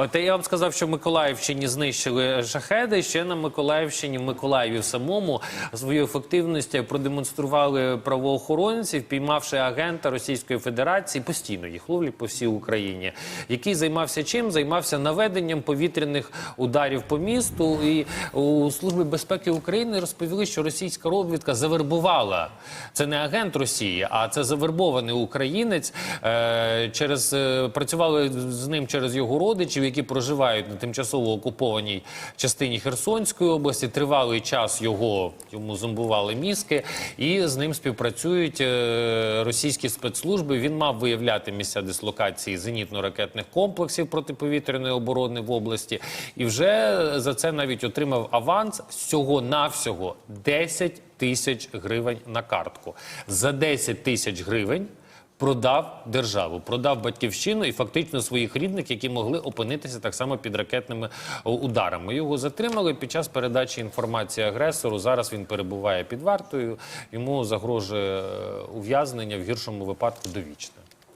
От я вам сказав, що в Миколаївщині знищили шахеди. Ще на Миколаївщині, в Миколаєві самому свою ефективність продемонстрували правоохоронці, впіймавши агента Російської Федерації, постійно їх ловлять по всій Україні, який займався чим? Займався наведенням повітряних ударів по місту. І у Службі безпеки України розповіли, що російська розвідка завербувала. Це не агент Росії, а це завербований українець. Е, через е, працювали з ним через його родичів, які проживають на тимчасово окупованій частині Херсонської області. Тривалий час його йому зомбували мізки, і з ним співпрацюють е, російські спецслужби. Він мав виявляти місця дислокації зенітно-ракетних комплексів протиповітряної оборони в області, і вже за це навіть отримав аванс всього навсього 10 тисяч гривень на картку. За 10 тисяч гривень продав державу, продав батьківщину і фактично своїх рідних, які могли опинитися так само під ракетними ударами. Його затримали під час передачі інформації агресору. Зараз він перебуває під вартою. Йому загрожує е, ув'язнення в гіршому випадку довічне.